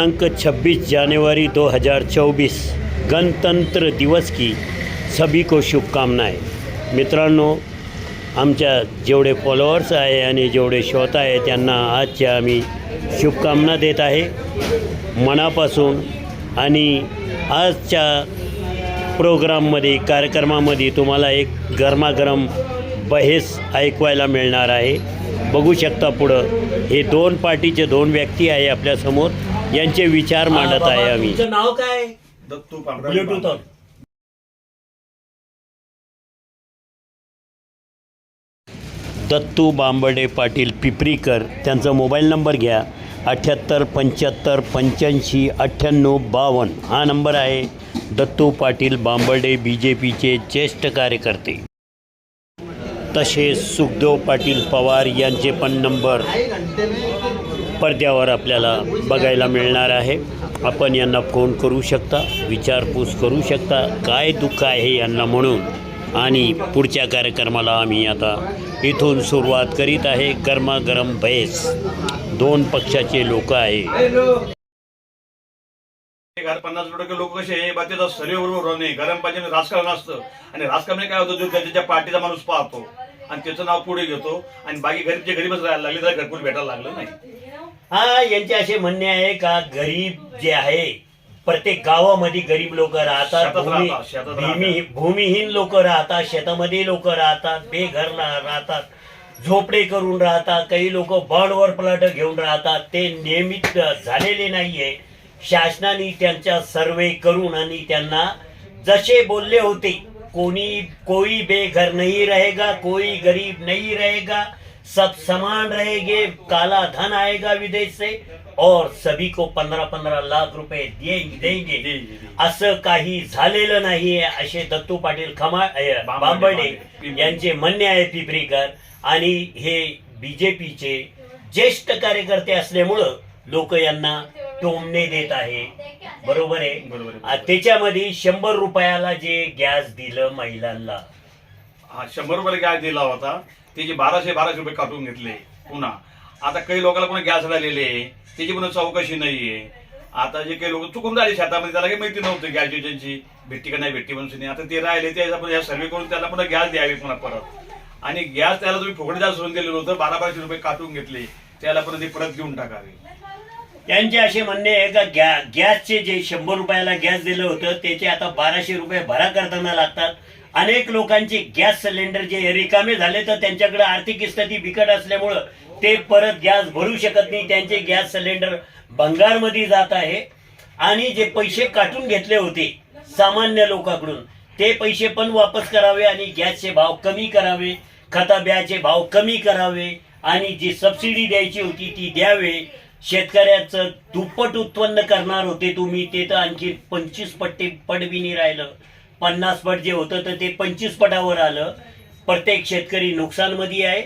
दिनांक 26 जनवरी 2024 गणतंत्र दिवस की सभी को शुभकामनाएं। मित्रांनो आमच्या जेवढे फॉलोअर्स आहे आणि जेवढे श्रोता आहे त्यांना आजच्या आम्ही शुभकामना देत आहे. मनापासून आणि आजच्या प्रोग्राममध्ये कार्यक्रमामध्ये तुम्हाला एक गरमागरम बहेस ऐकवायला मिळणार आहे. बघू शकता पुढं हे दोन पार्टीचे दोन व्यक्ती आहे आपल्यासमोर. यांचे विचार मांडत आहे आम्ही. तुमचं नाव काय? दत्तू ब्लूटूथ. दत्तू बांबडे पाटील पिपरीकर त्यांचा मोबाईल नंबर घ्या. अठ्ठ्याहत्तर पंच्याहत्तर पंच्याऐंशी अठ्ठ्याण्णव बावन्न. हा नंबर आहे दत्तू पाटील बांबर्डे बी जे पीचे ज्येष्ठ कार्यकर्ते. तसेच सुखदेव पाटील पवार यांचे पण नंबर. पडद्यावर आपल्याला बघायला मिळणार आहे. आपण यांना फोन करू शकता विचारपूस करू शकता काय दुःख आहे यांना म्हणून. आणि पुढच्या कार्यक्रमाला आम्ही आता इथून सुरुवात करीत आहे गरमागरम बैस दोन पक्षाचे लोक आहे. घर पन्नास टक्के लोक कसे हे बाकीचा सर्व नाही. गरम पाहिजे राजकारण असतं. आणि राजकारण काय होतं त्याच्या पार्टीचा माणूस पाहतो. आणि त्याचं नाव पुढे घेतो. आणि बाकी गरीबचे गरीबच राहायला लागले तर घरकुल भेटायला लागलं नाही. हा यांचे असे म्हणणे आहे का गरीब जे आहे प्रत्येक गावामध्ये गरीब लोक राहतात शेतात भूमी राहतात, शेतात भूमी भूमिहीन लोक राहतात शेतामध्ये लोक राहतात बेघर रा- राहतात झोपडे करून राहतात काही लोक बॉन्डवर प्लॉट घेऊन राहतात ते नियमित झालेले नाहीये. शासनाने त्यांचा सर्वे करून आणि त्यांना जसे बोलले होते कोणी कोई बेघर नहीं रहेगा कोई गरीब नहीं रहेगा सब समान रहेंगे काला धन आएगा विदेश से और सभी को पंधरा पंधरा लाख रुपए देंगे असं काही झालेलं नाहीये असे दत्तू पाटील खमा अ, बांबर्डे यांचे म्हणणे आहे पिपरीकर. आणि हे बीजेपीचे ज्येष्ठ कार्यकर्ते असल्यामुळं लोक यांना टोमणे देत आहे. बरोबर आहे? त्याच्यामध्ये शंभर रुपयाला जे गॅस दिलं महिलांना. हा शंभर रुपये गॅस दिला होता. त्याचे बाराशे बाराशे रुपये काटून घेतले पुन्हा. आता काही लोकांना पुन्हा गॅस राहिलेले आहे त्याची पुन्हा चौकशी नाहीये. आता जे काही लोक चुकून झाले शेतामध्ये त्याला काही माहिती नव्हतं गॅस योजनेची भेटती का नाही भेटती म्हणून. आता ते राहिले ते आपण या सर्वे करून त्याला पुन्हा गॅस द्यावी पुन्हा परत. आणि गॅस त्याला तुम्ही फुकट जास्त सोडून दिलेलं होतं बारा बाराशे रुपये काटून घेतले त्याला पण ते परत घेऊन टाकावे. त्यांचे असे म्हणणे आहे का गॅ गॅसचे जे शंभर रुपयाला गॅस दिलं होतं त्याचे आता बाराशे रुपये भरा करताना लागतात. अनेक लोकांचे गॅस सिलेंडर जे रिकामे झाले तर त्यांच्याकडे आर्थिक स्थिती बिकट असल्यामुळं ते परत गॅस भरू शकत नाही. त्यांचे गॅस सिलेंडर भंगारमध्ये जात आहे. आणि जे पैसे काटून घेतले होते सामान्य लोकांकडून ते पैसे पण वापस करावे आणि गॅसचे भाव कमी करावे खताब्याचे भाव कमी करावे आणि जी सबसिडी द्यायची होती ती द्यावे. शेतकऱ्याचं दुप्पट उत्पन्न करणार होते तुम्ही ते तर आणखी पंचवीस पट्टे पट नाही राहिलं. पन्नास पट जे होतं तर ते पंचवीस पटावर आलं. प्रत्येक शेतकरी नुकसानमध्ये आहे.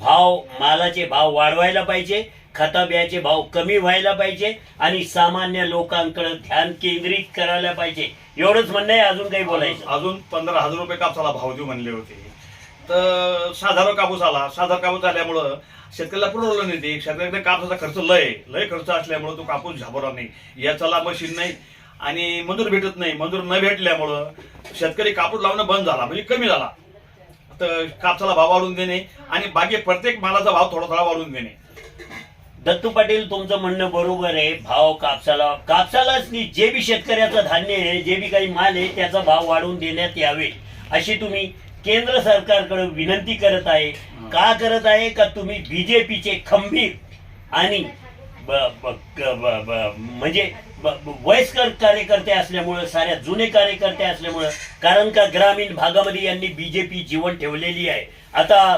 भाव मालाचे भाव वाढवायला पाहिजे. खताब्याचे भाव कमी व्हायला पाहिजे. आणि सामान्य लोकांकडे ध्यान केंद्रित करायला पाहिजे. एवढंच म्हणणं आहे. अजून काही बोलायचं? अजून पंधरा हजार रुपये कापसाला भाव देऊ म्हणले होते. तर साधारण कापूस आला. साधारण कापूस आल्यामुळं शेतकऱ्याला पुरवलं नाही ते. शेतकऱ्याकडे कापसाचा खर्च लय लय खर्च असल्यामुळं तो कापूस झाबरा नाही. याचाला मशीन नाही. आणि मजूर भेटत नाही. मजूर न भेटल्यामुळं शेतकरी कापूस लावणं बंद झाला म्हणजे कमी झाला. तर कापसाला भाव वाढवून देणे आणि बाकी प्रत्येक मालाचा भाव थोडा थोडा वाढवून देणे. दत्तू पाटील तुमचं म्हणणं बरोबर आहे. भाव कापसाला कापसालाच नाही जे बी शेतकऱ्याचं धान्य आहे जे बी काही माल आहे त्याचा भाव वाढवून देण्यात यावे. अशी तुम्ही केंद्र सरकारकडे विनंती करत आहे. का करत आहे? का तुम्ही बीजेपीचे खंबीर आणि म्हणजे वयस्कर कार्यकर्ते असल्यामुळं साऱ्या जुने कार्यकर्ते असल्यामुळं कारण का ग्रामीण भागामध्ये यांनी बीजेपी जीवन ठेवलेली आहे. आता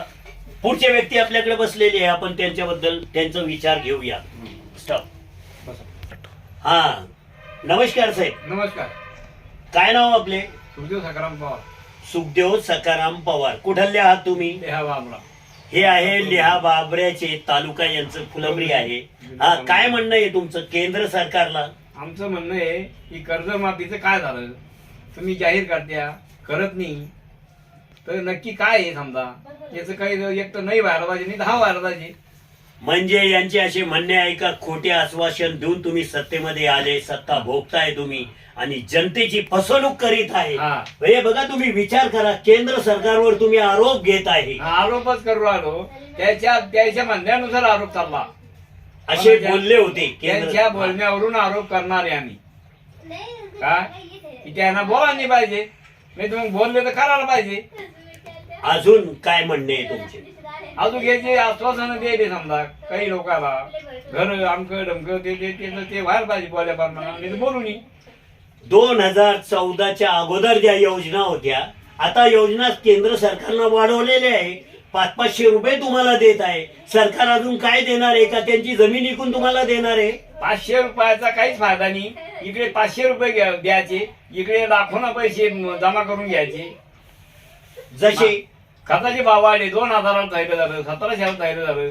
पुढचे व्यक्ती आपल्याकडे बसलेले आहे आपण त्यांच्याबद्दल त्यांचा विचार घेऊया. स्टॉप हा. नमस्कार साहेब. नमस्कार. काय नाव आपले? सुखदेव सकाराम पवार. सुखदेव सकाराम पवार. कुठले आहात तुम्ही? हे आहे लिहा बाबऱ्याचे तालुका यांचं फुलंब्री आहे. हा काय म्हणणं आहे तुमचं? केंद्र सरकारला? आमचं म्हणणं आहे की कर्जमाफीचं काय झालं? तुम्ही जाहीर करत्या करत नाही. तर नक्की काय आहे समजा? याचं काही एक तर नाही व्हायला पाहिजे नाही दहा व्हायला पाहिजे. म्हणजे यांचे असे म्हणणे आहे का खोटे आश्वासन देऊन तुम्ही सत्तेमध्ये आले सत्ता भोगताय तुम्ही आणि जनतेची फसवणूक करीत आहे. हा. हे बघा तुम्ही विचार करा केंद्र सरकारवर तुम्ही आरोप घेत आहे. हा आरोपच करू राहिलो. त्याच्या त्याच्या म्हणण्यानुसार आरोप चालला. असे बोलले होते त्यांच्या बोलण्यावरून आरोप करणारे आम्ही. काय की त्यांना बोला नाही पाहिजे. नाही तर मग बोलले तर करायला पाहिजे. अजून काय म्हणणे आहे तुमचे? अजून घ्यायचे आश्वासन द्यायचे समजा. काही लोकांना घर आमकं डमकं ते ते ते- ते व्हायला पाहिजे बोल्या प्रमाणे बोलू नये. दोन हजार चौदाच्या अगोदर ज्या योजना होत्या आता योजना केंद्र सरकारनं वाढवलेल्या आहे. पाच पाचशे रुपये तुम्हाला देत आहे. सरकार अजून काय देणार आहे का? त्यांची जमीन विकून तुम्हाला देणार आहे? पाचशे रुपयाचा काहीच फायदा नाही. इकडे पाचशे रुपये घ्या- द्यायचे. इकडे लाखोना पैसे म- जमा करून घ्यायचे. जसे खताचे भाव वाढले. दोन हजाराला जायला झालं. सतराशे जायला झालं.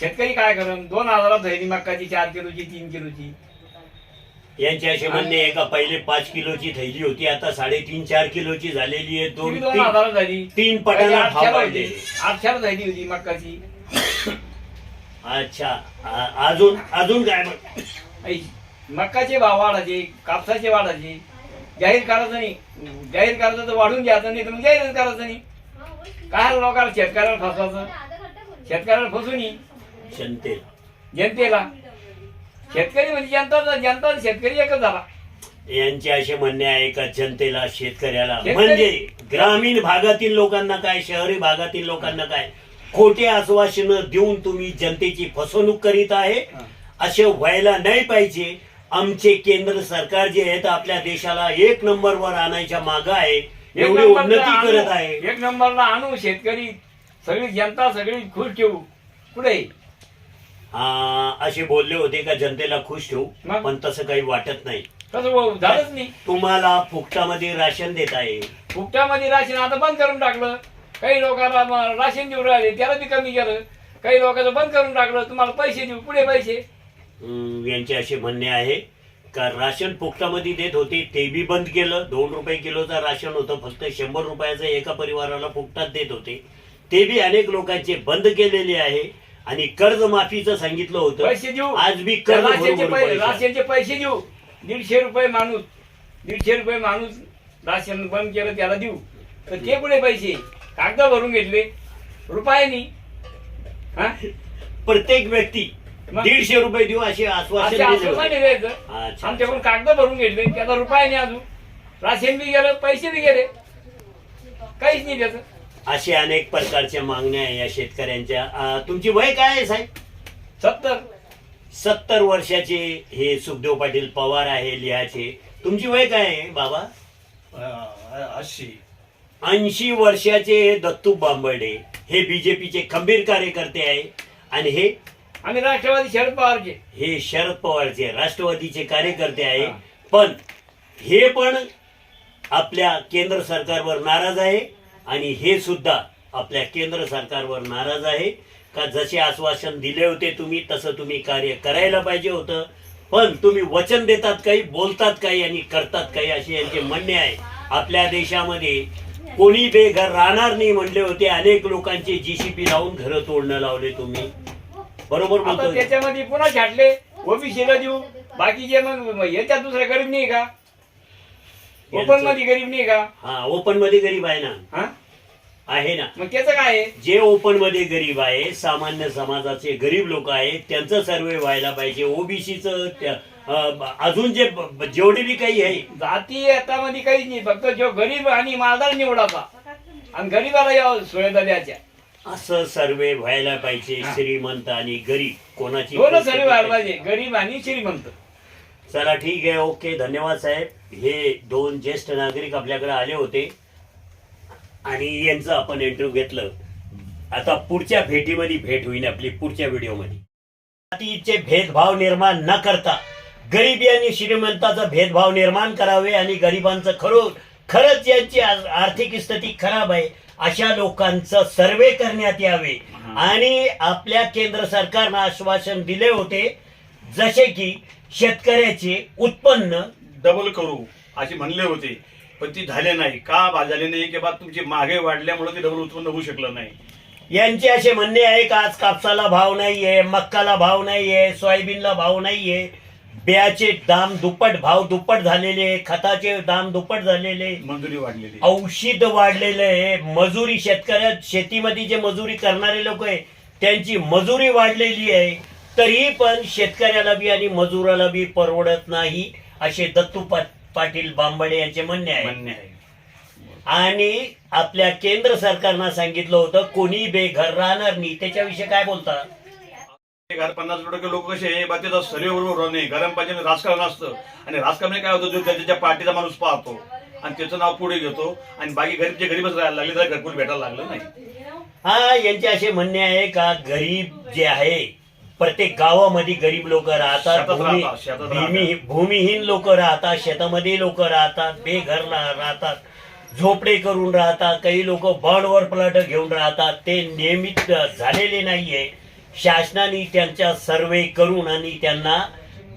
शेतकरी काय करण दोन हजारात जायली मक्काची चार किलोची तीन किलोची. यांचे असे म्हणणे आहे का पहिले पाच किलोची थैली होती आता साडेतीन चार किलोची झालेली आहे दोन दोन तीन हजारात झाली? तीन पटाला भाव आठशेला वाढले होती. आठशेला झाली होती मक्काची अच्छा आ- अजून अजून काय म्हण- ऐ, मक्काचे भाव वाढायचे कापसाचे वाढायचे. जाहीर करायचं नाही. जाहीर करायचं तर वाढून घ्यायचं नाही तर मग जाहीरच करायचं नाही. काय लोकांना शेतकऱ्याला फसवायचं? शेतकऱ्याला फसू नये. जनतेला. जनतेला. शेतकरी म्हणजे जनता जनता शेतकरी एकच झाला. यांचे असे म्हणणे आहे का जनतेला शेतकऱ्याला शेतकरी- म्हणजे ग्रामीण भागातील लोकांना काय शहरी भागातील लोकांना काय खोटे आश्वासन देऊन तुम्ही जनतेची फसवणूक करीत आहे. असे व्हायला नाही पाहिजे. आमचे केंद्र सरकार जे आहे ते आपल्या देशाला एक नंबरवर आणायच्या माग आहे एक एवढी नंबरला उन्नती आणू, करत आहे. एक नंबरला आणू शेतकरी. सगळी जनता सगळी खुश ठेवू. आ, असे बोलले होते का जनतेला खुश ठेवू मग? पण तसं काही वाटत नाही. तसं झालंच नाही. तुम्हाला फुकटामध्ये राशन देत आहे. फुकट्यामध्ये राशन आता बंद करून टाकलं. काही लोकांना म- राशन देऊ राहिले त्याला बी कमी केलं. काही लोकांचं बंद करून टाकलं तुम्हाला पैसे देऊ पुढे पैसे. अं, यांचे असे म्हणणे आहे का राशन फुकटामध्ये देत होते ते बी बंद केलं. दोन रुपये किलोचं राशन होतं फक्त शंभर रुपयाचं एका परिवाराला फुकटात देत होते. ते बी अनेक लोकांचे बंद केलेले आहे. आणि कर्जमाफीचं सांगितलं होतं. पैसे देऊ. आज बी कर्ज राशनचे भरून पैसे. राशनचे पैसे देऊ. दीडशे रुपये माणूस दीडशे रुपये माणूस राशन बंद केलं त्याला देऊ. तर ते पुढे पैसे? कागद भरून घेतले. रुपयानी हा? प्रत्येक व्यक्ती मग? दीडशे रुपये देऊ असे असे आश्वासन दिले आश्वासने होते. द्यायचं. अच्छा. आमच्याकडून कागद भरून घेतले. त्याचा रुपयाने अजून. राशन बी गेलं पैसे बी गेले. काहीच नाही त्याचं. असे अनेक प्रकारच्या मागण्या आहे या शेतकऱ्यांच्या. अं, तुमची वय काय आहे साहेब? सत्तर. सत्तर वर्षाचे हे सुखदेव पाटील पवार आहे लिहाचे. तुमची वय काय आहे बाबा? अशी ऐंशी वर्षाचे हे दत्तू बांबर्डे हे बीजेपीचे खंबीर कार्यकर्ते आहे. आणि हे? आम्ही राष्ट्रवादी शरद पवारचे. हे शरद पवारचे राष्ट्रवादीचे कार्यकर्ते आहे. हा. पण हे पण आपल्या केंद्र सरकारवर नाराज आहे. आणि हे सुद्धा आपल्या केंद्र सरकारवर नाराज आहे. का जसे आश्वासन दिले होते तुम्ही तसं तुम्ही कार्य करायला पाहिजे होतं. पण तुम्ही वचन देतात काही बोलतात काही आणि करतात काही असे यांचे म्हणणे आहे. आपल्या देशामध्ये कोणी बेघर राहणार नाही म्हणले होते. अनेक लोकांचे जीसीपी लावून घरं तोडणं लावले तुम्ही. बरोबर बोलतो त्याच्यामध्ये पुन्हा छाटले ओबीसीला देऊ बाकीचे मग याच्यात दुसरा गरीब नाही का? ओपनमध्ये गरीब नाही का? हा ओपनमध्ये गरीब आहे ना. हा? आहे ना. मग त्याचं काय आहे? जे ओपनमध्ये गरीब आहे सामान्य समाजाचे गरीब लोक आहेत त्यांचं सर्वे व्हायला पाहिजे. ओबीसीचं अजून जे जेवढे बी काही आहे. जाती याच्यामध्ये काहीच नाही फक्त जो गरीब आणि मालदार निवडाचा आणि गरीबाला या सुविधा द्यायच्या. असं सर्वे व्हायला पाहिजे. श्रीमंत आणि गरीब. कोणाची सर्व व्हायला? पाहिजे गरीब आणि श्रीमंत. चला ठीक आहे ओके धन्यवाद साहेब. हे दोन ज्येष्ठ नागरिक आपल्याकडे आले होते. आणि यांचं आपण इंटरव्ह्यू घेतलं. आता पुढच्या भेटीमध्ये भेट होईल आपली पुढच्या व्हिडिओमध्ये. जातीचे भेदभाव निर्माण न करता गरिबी आणि श्रीमंताचा भेदभाव निर्माण करावे आणि गरिबांचं खरो खरंच यांची आर्थिक स्थिती खराब आहे अशा लोकांचं सर्वे करण्यात यावे. आणि आपल्या केंद्र सरकारनं आश्वासन दिले होते जसे की शेतकऱ्याचे उत्पन्न डबल करू असे म्हणले होते. पण ती झाले नाही. का झाले नाही की बा तुमची मागे वाढल्यामुळे ते डबल उत्पन्न होऊ शकलं नाही. यांचे असे म्हणणे आहे का आज कापसाला भाव नाहीये मक्काला भाव नाहीये सोयाबीनला भाव नाहीये? बियाचे दाम दुप्पट भाव दुप्पट झालेले खताचे दाम दुप्पट झालेले मंजुरी वाढलेली औषध वाढलेलं आहे. मजुरी शेतकऱ्या शेतीमध्ये जे मजुरी करणारे लोक आहे त्यांची मजुरी वाढलेली आहे. तरी पण शेतकऱ्याला बी आणि मजुराला बी परवडत नाही असे दत्तू पा- पाटील बांबडे यांचे म्हणणे आहे. म्हणणे आहे. आणि आपल्या केंद्र सरकारनं सांगितलं होतं कोणी बेघर राहणार नाही. त्याच्याविषयी काय बोलता? घर पन्नास टक्के लोक कसे आहे, बा त्याचा सर्वे बरोबर नाही. गरम पाहिजे राजकारण असतं. आणि राजकारणाने काय होतं? जो त्याच्या पार्टीचा माणूस पाहतो. आणि त्याचं नाव पुढे घेतो. आणि बाकी गरीबचे गरीबच राहायला लागले तर घरकुल भेटायला लागलं नाही. हा यांचे असे म्हणणे आहे का गरीब जे आहे प्रत्येक गावामध्ये गरीब लोक राहतात शेतात भूमी राहतात, शेतात भूमी भूमिहीन लोक राहतात शेतामध्ये लोक राहतात बेघर रा- राहतात झोपडे करून राहतात काही लोक बॉन्डवर प्लॉट घेऊन राहतात. ते नियमित झालेले नाहीये. शासनाने त्यांचा सर्वे करून आणि त्यांना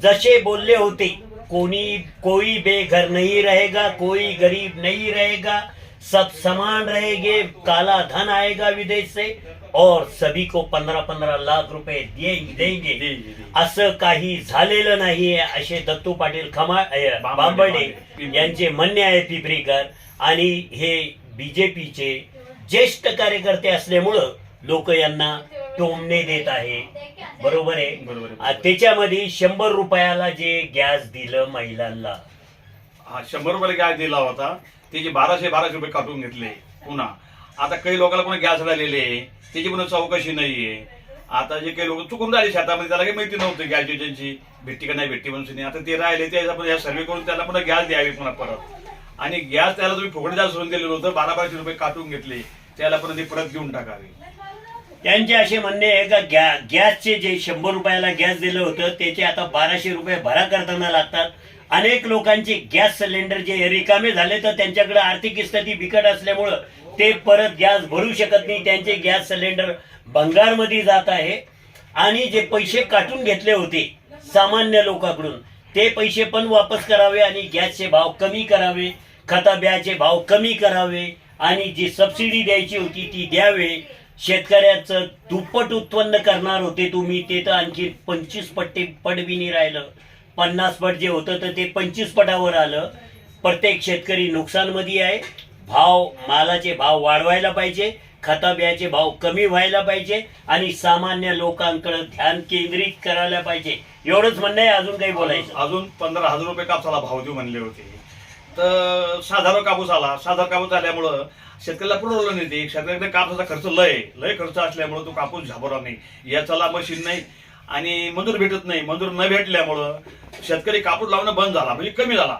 जसे बोलले होते कोणी कोई बेघर नहीं रहेगा कोई गरीब नहीं रहेगा सब समान रहेंगे काला धन आएगा विदेश से और सभी को पंधरा पंधरा लाख रुपए देंगे. असं काही झालेलं नाहीये असे दत्तू पाटील खमा अ, बांबर्डे यांचे म्हणणे आहे पिंपरीकर आणि हे बीजेपीचे ज्येष्ठ कार्यकर्ते असल्यामुळं लोक यांना टोमणे देत आहे. बरोबर आहे. त्याच्यामध्ये शंभर रुपयाला जे गॅस दिलं महिलांना. हा शंभर रुपयाला गॅस दिला होता. त्याचे बाराशे बाराशे रुपये काटून घेतले पुन्हा. आता काही लोकांना पुन्हा गॅस राहिलेले त्याची पण चौकशी नाहीये. आता जे काही लोक चुकून झाले शेतामध्ये त्याला काही माहिती नव्हतं गॅस योजनेची भेटती का नाही भेटती म्हणून आता ते राहिले ते आपण या सर्वे करून त्याला पुन्हा गॅस द्यावी पुन्हा परत. आणि गॅस त्याला तुम्ही फुकट जास्त सोडून दिलेलं होतं बारा बाराशे रुपये काटून घेतले. त्याला पण ते परत घेऊन टाकावे. त्यांचे असे म्हणणे आहे का गॅ गॅसचे जे शंभर रुपयाला गॅस दिलं होतं त्याचे आता बाराशे रुपये भरा करताना लागतात. अनेक लोकांचे गॅस सिलेंडर जे रिकामे झाले तर त्यांच्याकडे आर्थिक स्थिती बिकट असल्यामुळं ते परत गॅस भरू शकत नाही. त्यांचे गॅस सिलेंडर भंगारमध्ये जात आहे. आणि जे पैसे काटून घेतले होते सामान्य लोकांकडून ते पैसे पण वापस करावे आणि गॅसचे भाव कमी करावे खता बियाचे भाव कमी करावे आणि जी सबसिडी द्यायची होती ती द्यावे. शेतकऱ्याचं दुप्पट उत्पन्न करणार होते तुम्ही ते तर आणखी पंचवीस पट्टे पट राहिलं. पन्नास पट जे होतं तर ते पंचवीस पटावर आलं. प्रत्येक शेतकरी नुकसानमध्ये आहे. भाव मालाचे भाव वाढवायला पाहिजे. खताबियाचे भाव कमी व्हायला पाहिजे. आणि सामान्य लोकांकडे ध्यान केंद्रित करायला पाहिजे. एवढंच म्हणणं आहे. अजून काही बोलायचं? अजून पंधरा हजार रुपये कापसाला भाव देऊ म्हणले होते. तर साधारण कापूस आला. साधारण कापूस आल्यामुळं शेतकऱ्याला पुरवलं नाही ते. शेतकऱ्याकडे कापसाचा खर्च लय लय खर्च असल्यामुळं तो कापूस झाबरा नाही. याचाला मशीन नाही. आणि मजूर भेटत नाही. मजूर न भेटल्यामुळं शेतकरी कापूस लावणं बंद झाला म्हणजे कमी झाला.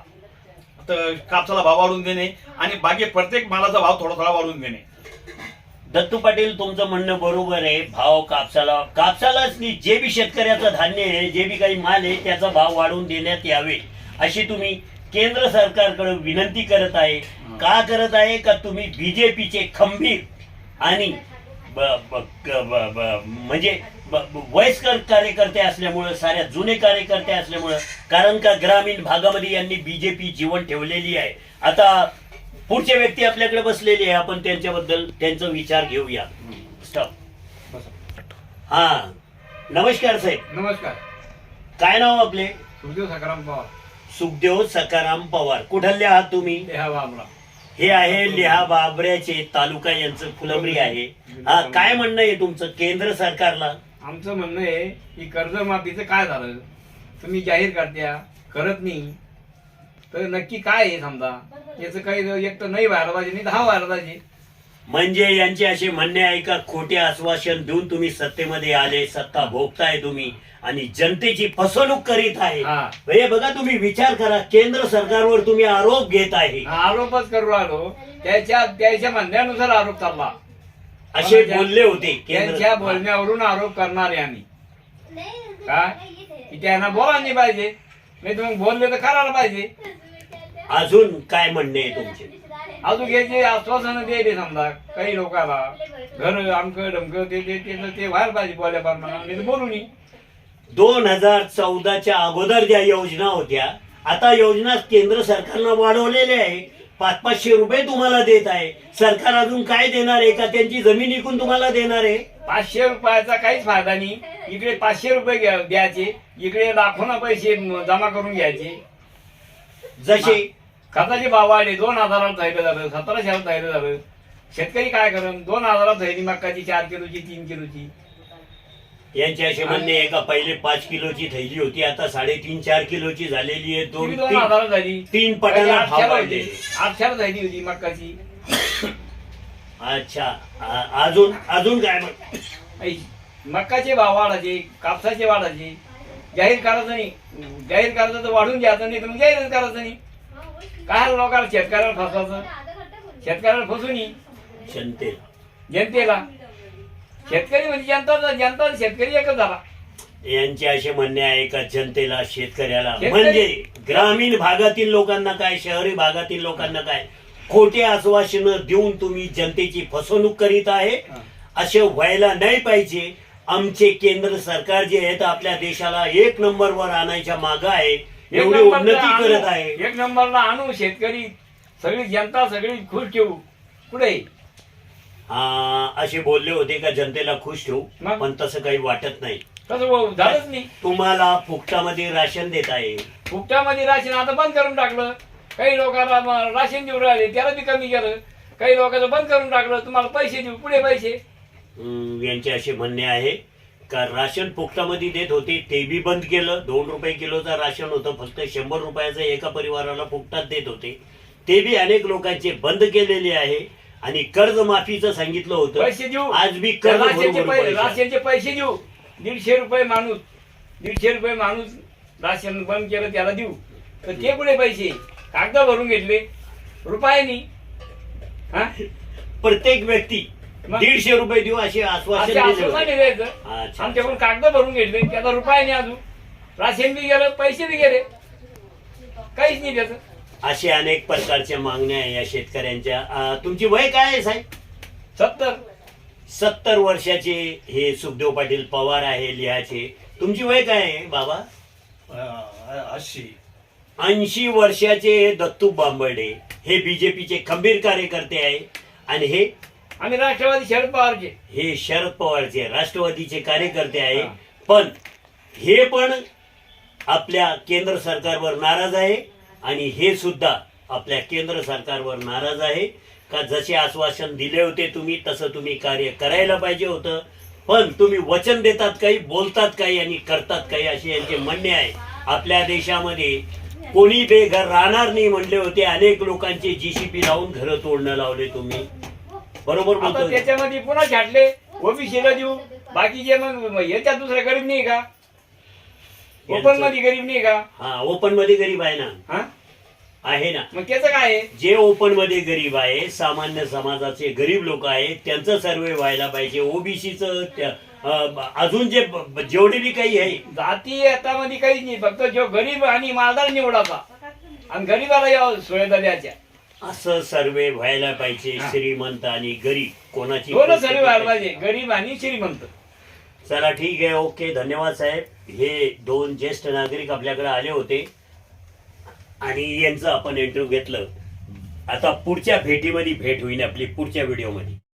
तर कापसाला भाव वाढवून देणे आणि बाकी प्रत्येक मालाचा भाव थोडा थोडा वाढवून देणे. दत्तू पाटील तुमचं म्हणणं बरोबर आहे. भाव कापसाला कापसालाच नाही जे बी शेतकऱ्याचं धान्य आहे जे बी काही माल आहे त्याचा भाव वाढवून देण्यात यावे. अशी तुम्ही केंद्र सरकारकडे विनंती करत आहे. का करत आहे? का तुम्ही बीजेपीचे खंबीर आणि म्हणजे वयस्कर कार्यकर्ते असल्यामुळं साऱ्या जुने कार्यकर्ते असल्यामुळं कारण का ग्रामीण भागामध्ये यांनी बीजेपी जीवन ठेवलेली आहे. आता पुढचे व्यक्ती आपल्याकडे बसलेली आहे आपण त्यांच्याबद्दल त्यांचा विचार घेऊया. स्टॉप हा. नमस्कार साहेब. नमस्कार. काय नाव आपले? सुखदेव सकाराम पवार. सुखदेव सकाराम पवार. कुठले आहात तुम्ही? हे आहे लिहा बाबऱ्याचे तालुका यांचं फुलंबरी आहे. हा काय म्हणणं आहे तुमचं केंद्र सरकारला? आमचं म्हणणं आहे की कर्जमाफीचं काय झालं? तुम्ही जाहीर करत्या करत नाही. तर नक्की काय आहे समजा? याचं काही एक तर नाही व्हायला पाहिजे नाही दहा व्हायला पाहिजे. म्हणजे यांचे असे म्हणणे आहे का खोटे आश्वासन देऊन तुम्ही सत्तेमध्ये आले सत्ता भोगताय तुम्ही आणि जनतेची फसवणूक करीत आहे. हा. हे बघा तुम्ही विचार करा केंद्र सरकारवर तुम्ही आरोप घेत आहे. आरोपच करू राहिलो. त्याच्या त्याच्या म्हणण्यानुसार आरोप चालला. असे बोलले होते त्यांच्या केंद्र बोलण्यावरून आरोप करणारे आम्ही. काय की त्यांना बोला नाही पाहिजे. नाही तर मग बोलले तर करायला पाहिजे. अजून काय म्हणणे आहे तुमचे? अजून घ्यायचे आश्वासन द्यायचे समजा काही लोकांना घर आमकं डमकं ते ते ते ते व्हायला पाहिजे बोलल्या प्रमाणे बोलू दोन हजार चौदाच्या अगोदर ज्या योजना होत्या आता योजना केंद्र सरकारनं वाढवलेल्या आहे. पाच पाचशे रुपये तुम्हाला देत आहे. सरकार अजून काय देणार आहे का? त्यांची जमीन विकून तुम्हाला देणार आहे. पाचशे रुपयाचा काहीच फायदा नाही. इकडे पाचशे रुपये घ्या- द्यायचे. इकडे लाखोना पैसे जमा करून घ्यायचे. जसे खताचे भाव वाढले दोन हजारात जायला झालं सतराशे हजार जायला झालं. शेतकरी काय करण दोन हजारात जायली मक्काची चार किलोची तीन किलोची. यांचे असे म्हणणे आहे का पहिले पाच किलोची थैली होती आता साडेतीन चार किलोची झालेली आहे. दोन दोन तीन हजारात झाली तीन पटाला भाव आठशेला. होती. आठशेला होती मक्काची. अच्छा आ- अजून अजून काय म्हण- ऐ, मक्काचे भाव वाढायचे कापसाचे वाढायचे. जाहीर करायचं नाही. जाहीर करायचं तर वाढून घ्यायचं नाही तर मग जाहीरच करायचं नाही. काय लोकांना शेतकऱ्याला फसवायचं. शेतकऱ्याला फसू नये जनतेला. शेतकरी म्हणजे जनता जनता शेतकरी एकच झाला. यांचे असे म्हणणे आहे का जनतेला शेतकऱ्याला. शेतकरी- म्हणजे ग्रामीण भागातील लोकांना काय शहरी भागातील लोकांना काय? खोटे आश्वासनं देऊन तुम्ही जनतेची फसवणूक करीत आहे. हा. असे व्हायला नाही पाहिजे. आमचे केंद्र सरकार जे आहे ते आपल्या देशाला एक नंबरवर आणायच्या माग आहे. एवढी उन्नती करत आहे. एक नंबरला आणू शेतकरी. सगळी जनता सगळी खुश ठेवू. पुढे आ, असे बोलले होते का जनतेला खुश ठेवू मग? पण तसं काही वाटत नाही. तसं भाऊ झालंच नाही. तुम्हाला फुकटामध्ये राशन देत आहे. फुकट्यामध्ये राशन आता बंद करून टाकलं. काही लोकांना म- राशन देऊ राहिले त्याला बी कमी केलं. काही लोकांचं बंद करून टाकलं तुम्हाला पैसे देऊ. पुढे पैसे? यांचे असे म्हणणे आहे का राशन फुकटामध्ये देत होते ते बी बंद केलं. दोन रुपये किलोचं राशन होतं फक्त शंभर रुपयाचं एका परिवाराला फुकटात देत होते. ते बी अनेक लोकांचे बंद केलेले आहे. आणि कर्जमाफीचं सांगितलं होतं. पैसे देऊ. आज बी कर्ज राशनचे पैसे पैसे. राशनचे पैसे देऊ. दीडशे रुपये माणूस दीडशे रुपये माणूस राशन बंद केलं त्याला देऊ. तर ते कुठे पैसे? कागद भरून घेतले. रुपयानी हा? प्रत्येक व्यक्ती? दीडशे रुपये देऊ असे असे आश्वासन दिले. द्यायचं अच्छा. आमच्याकडून कागद भरून घेतले. त्याला रुपयाने अजून. राशन बी गेलं पैसे बी गेले. काहीच नाही त्याचं. असे अनेक प्रकारच्या मागण्या आहे या शेतकऱ्यांच्या. अं, तुमची वय काय आहे साहेब? सत्तर. सत्तर वर्षाचे हे सुखदेव पाटील पवार आहे लिहाचे. तुमची वय काय आहे बाबा? अशी ऐंशी वर्षाचे हे दत्तू बांबर्डे. हे बीजेपीचे खंबीर कार्यकर्ते आहे. आणि हे आम्ही राष्ट्रवादी शरद पवारचे. हे शरद पवारचे राष्ट्रवादीचे कार्यकर्ते आहे. पण हे पण आपल्या केंद्र सरकारवर नाराज आहे आणि हे सुद्धा आपल्या केंद्र सरकारवर नाराज आहे. का जसे आश्वासन दिले होते तुम्ही तसं तुम्ही कार्य करायला पाहिजे होतं. पण तुम्ही वचन देतात काही बोलतात काही आणि करतात काही असे यांचे म्हणणे आहे. आपल्या देशामध्ये कोणी बेघर राहणार नाही म्हणले होते. अनेक लोकांचे जीसीपी लावून घरं तोडणं लावले तुम्ही. बरोबर आता बोलतो त्याच्यामध्ये पुन्हा छाटले ओबीसीला देऊ. बाकीचे मग याच्यात दुसरा गरीब नाही का? ओपनमध्ये गरीब नाही का? हा ओपनमध्ये गरीब आहे ना. हा? आहे ना. मग त्याचं काय आहे? जे ओपनमध्ये गरीब आहे सामान्य समाजाचे गरीब लोक आहेत त्यांचं सर्वे व्हायला पाहिजे. ओबीसीचं अजून जे ब- जेवढे बी काही आहे. जाती मध्ये काहीच नाही. फक्त जो गरीब आणि मालदार निवडाचा आणि गरीबाला या सुविधा द्यायच्या. असं सर्वे व्हायला पाहिजे हा. श्रीमंत आणि गरीब. कोणाची सर्व परिस्थिती व्हायला? पाहिजे? गरीब आणि श्रीमंत. चला ठीक आहे. ओके धन्यवाद साहेब. हे दोन ज्येष्ठ नागरिक आपल्याकडे आले होते. आणि यांचं आपण इंटरव्ह्यू घेतलं. आता पुढच्या भेटीमध्ये भेट होईल आपली पुढच्या व्हिडिओमध्ये